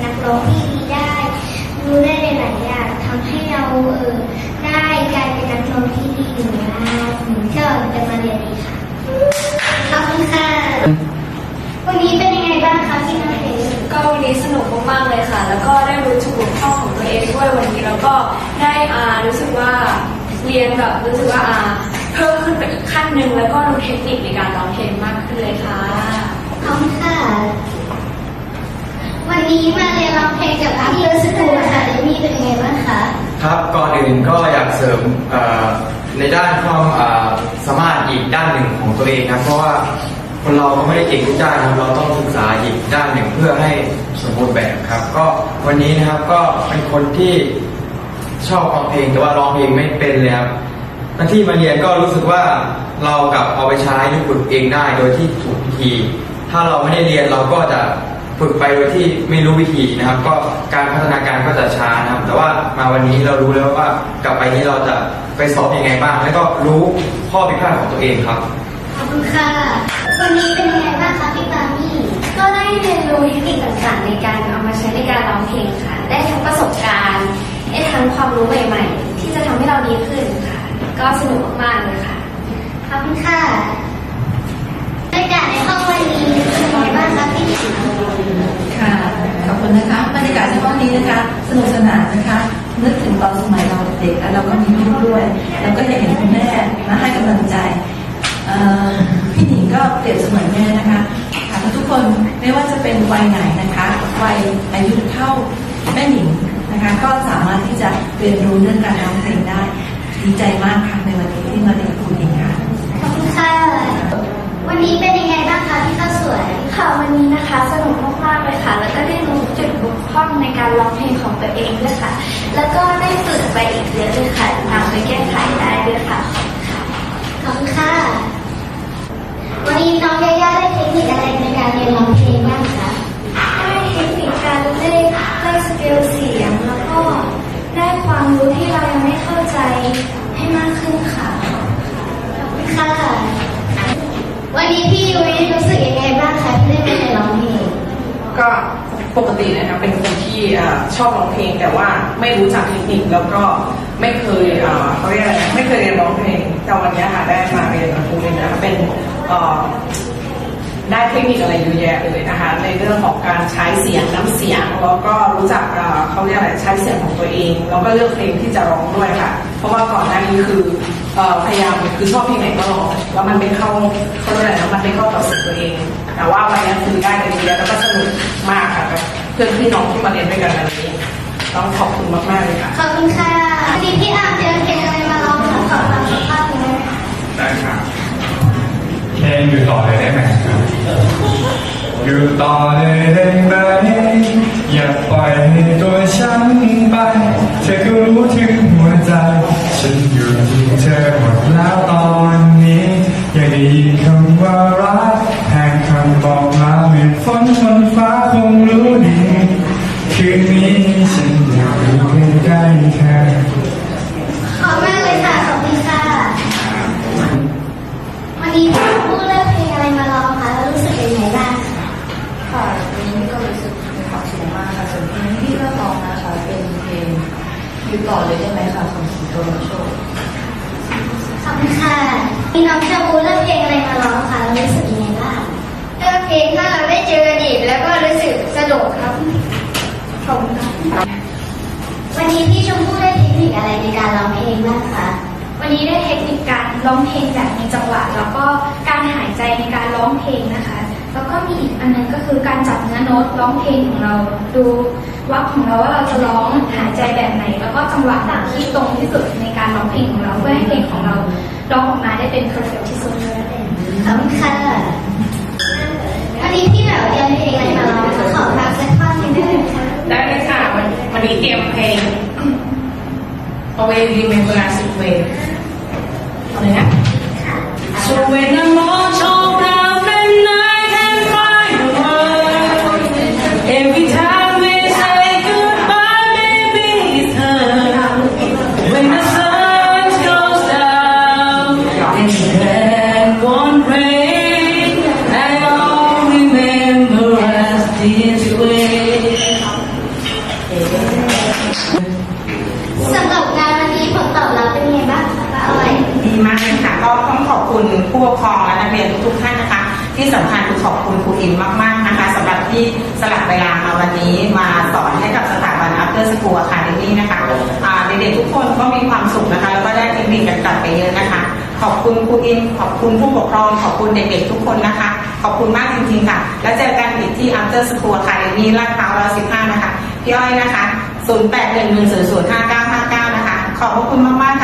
นนักร้องที่ดีได้ รู้ได้หลายๆอย่างทำให้เราเออได้กลายเป็นนักร้องที่ดีอยู่นะถึงที่เราจะมาเรียนดีค่ะขอบคุณค่ะวันนี้เป็นยังไงบ้างคะพี่น้ำเพชรก็วันนี้สนุกมากๆเลยค่ะ แล้วก็ได้รู้จุดบกพร่องของตัวเองด้วยวันนี้แล้วก็ได้อ่ารู้สึกว่าเรียนแบบรู้สึกว่าอ่าเพิ่มขึ้นไปอีกขั้นหนึ่งแล้วก็รู้เทคนิคในการร้องเพลงมากขึ้นเลยค่ะขอบคุณค่ะ วันนี้มาเรียนร้องเพลงกับพี่รู้สึกตัวค่ะเดมี่เป็นยังไงบ้างคะครับก่อนอื่นก็อยากเสริมในด้านความสามารถอีกด้านหนึ่งของตัวเองนะเพราะว่าคนเราก็ไม่ได้เก่งทุกด้านครับเราต้องศึกษาอีกด้านหนึ่งเพื่อให้สมบูรณ์แบบครับ ก็วันนี้นะครับก็เป็นคนที่ชอบฟังเพลงแต่ว่าร้องเพลงไม่เป็นเลยครับหน้าที่มาเรียนก็รู้สึกว่าเรากลับเอาไปใช้หรือฝึกเองได้โดยที่ถูกวิธีถ้าเราไม่ได้เรียนเราก็จะ ฝึกไปโดยที่ไม่รู้วิธีนะครับ ก็การพัฒนาการก็จะช้านะครับ แต่ว่ามาวันนี้เรารู้แล้วว่ากลับไปนี้เราจะไปสอบยังไงบ้าง แล้วก็รู้ข้อผิดพลาดของตัวเองครับ ขอบคุณค่ะ วันนี้เป็นยังไงบ้างคะพี่ปามี่ก็ได้เรียนรู้เทคนิคต่างๆ ในการเอามาใช้ในการร้องเพลงค่ะ ได้ทั้งประสบการณ์ ได้ทั้งความรู้ใหม่ ๆ ที่จะทำให้เราดีขึ้นค่ะ ก็สนุกมากๆเลยค่ะ ขอบคุณค่ะบรรยากาศในห้องวันนี้เป็นยังไงบ้างคะพี่ ขอบคุณนะคะบรรยากาศในห้องนี้นะคะสนุกสนานนะคะ นึกถึงตอนสมัยเราเด็กๆแล้วเราก็มีลูกด้วยแล้วก็ยังเห็นคุณแม่มาให้กำลังใจพี่หนิงก็เปรียบเสมือนแม่นะคะค่ะทุกคนไม่ว่าจะเป็นวัยไหนนะคะวัยอายุเท่าแม่หนิงนะคะก็สามารถที่จะเรียนรู้เรื่องการร้องเพลงได้ ดีใจมากค่ะในวันนี้ที่มาเรียนกับคุณหนิงค่ะขอบคุณค่ะวันนี้เป็นยังไงบ้างคะพี่ข้าวสวยค่ะวันนี้นะคะ ตัวเองด้วยค่ะ แล้วก็ได้ฝึกไปอีกเยอะเลยค่ะนำไปแก้ไขได้ด้วยค่ะ ขอบคุณค่ะ วันนี้น้องยาย่าได้เทคนิคอะไรในการเรียนร้องเพลงบ้างคะ ได้เทคนิคการเล่นได้สเกลเสียง แล้วก็ได้ความรู้ที่เรายังไม่เข้าใจให้มากขึ้นค่ะ ขอบคุณค่ะ วันนี้พี่ยุ้ยรู้สึกยังไงบ้างคะที่ได้มาเรียนร้องเพลง ก็ปกตินะคะเป็นคนที่เอ่อ ชอบร้องเพลงแต่ว่าไม่รู้จักเทคนิคแล้วก็ไม่เคยเขาเรียกอะไรนะไม่เคยเรียนร้องเพลงแต่วันนี้ค่ะได้มาเรียนกับครูเลยนะคะเป็นได้เทคนิคอะไรเยอะแยะเลยนะคะในเรื่องของการใช้เสียงน้ำเสียงแล้วก็รู้จักเขาเรียกอะไรใช้เสียงของตัวเองแล้วก็เลือกเพลงที่จะร้องด้วยค่ะ เพราะว่าก่อนหน้านี้คือพยายามคือชอบเพลงไหนก็ร้องแล้วมันไม่เข้าเขาเรียกอะไรนะมันไม่เข้ากับเสียงตัวเอง แต่ว่าวันนี้คือได้กันเยอะแล้วก็สนุกมากค่ะ พื่อนพี่น้องที่มาเรียนด้วยกันวันนี้ ต้องขอบคุณมากๆเลยค่ะ ขอบคุณค่ะวันนี้พี่อาร์มเตรียมเพลงอะไรมาร้องคะขอฟังสักภาพหนึ่งได้ไหมคะได้ครับเพลงอยู่ต่อเลยได้ไหมครับอยู่ต่อเลยได้ไหมอย่าปล่อยให้ตัวฉันไป เธอก็รู้ถึงหัวใจ ฉันอยู่ที่เธอหมดแล้วตอนนี้อยากได้ยินคำว่ารักแทนคำบอกลาเมฆฝนบนฟ้า ต่อเลยได้ไหมคะของสิงโตนำโชคขอบคุณค่ะมีน้องชาบูเลือกเพลงอะไรมาร้องคะแล้วรู้สึกยังไงบ้างเลือกเพลงถ้าเราได้เจอกันอีกแล้วก็รู้สึกสนุกครับขอบคุณครับวันนี้พี่ชมพู่ได้เทคนิคอะไรในการร้องเพลงบ้างคะวันนี้ได้เทคนิคการร้องเพลงแบบมีจังหวะ แล้วก็การหายใจในการร้องเพลงนะคะ แล้วก็มีอีกอันหนึงก็คือการจับเนื้อโน้ตร้องเพลงของเราดูวักของเราว่าเราจะร้องหายใจแบบไหน แล้วก็จังหวะไหนที่ตรงที่สุดในการร้องเพลงของเราเพื่อให้เพลงของเราร้องออกมาได้เป็น perfect ที่สุดขอบคุณค่ะวันนี้พี่แบบเตรียมเพลงอะไรมาร้องคะขอฟังสักท่อนหนึ่งได้ไหมคะได้เลยค่ะวันวันนี้เตรียมเพลง Away Remember Us Way อะไรนะ So when I'm all this way สำหรับงานวันนี้ผลตอบรับเป็นไงบ้างคะป้าอ้อยดีมากเลยค่ะก็ต้องขอบคุณผู้ปกครองและนักเรียนทุกท่านนะคะ ที่สำคัญคือขอบคุณครูอินมาก ๆ นะคะสำหรับที่สลับเวลามาวันนี้มาสอนให้กับสถาบัน After School Academy นะคะเด็กๆทุกคนก็มีความสุขนะคะ แล้วก็ได้เทคนิคกันกลับไปเยอะนะคะ ขอบคุณครูอิน ขอบคุณผู้ปกครอง ขอบคุณเด็กๆทุกคนนะคะ ขอบคุณมากจริงๆค่ะ แล้วเจอกันอีกที่ After School ค่ะมีลาดพร้าว115 นะคะ พี่อ้อยนะคะ 0811005959 นะคะ ขอบพระคุณมากๆ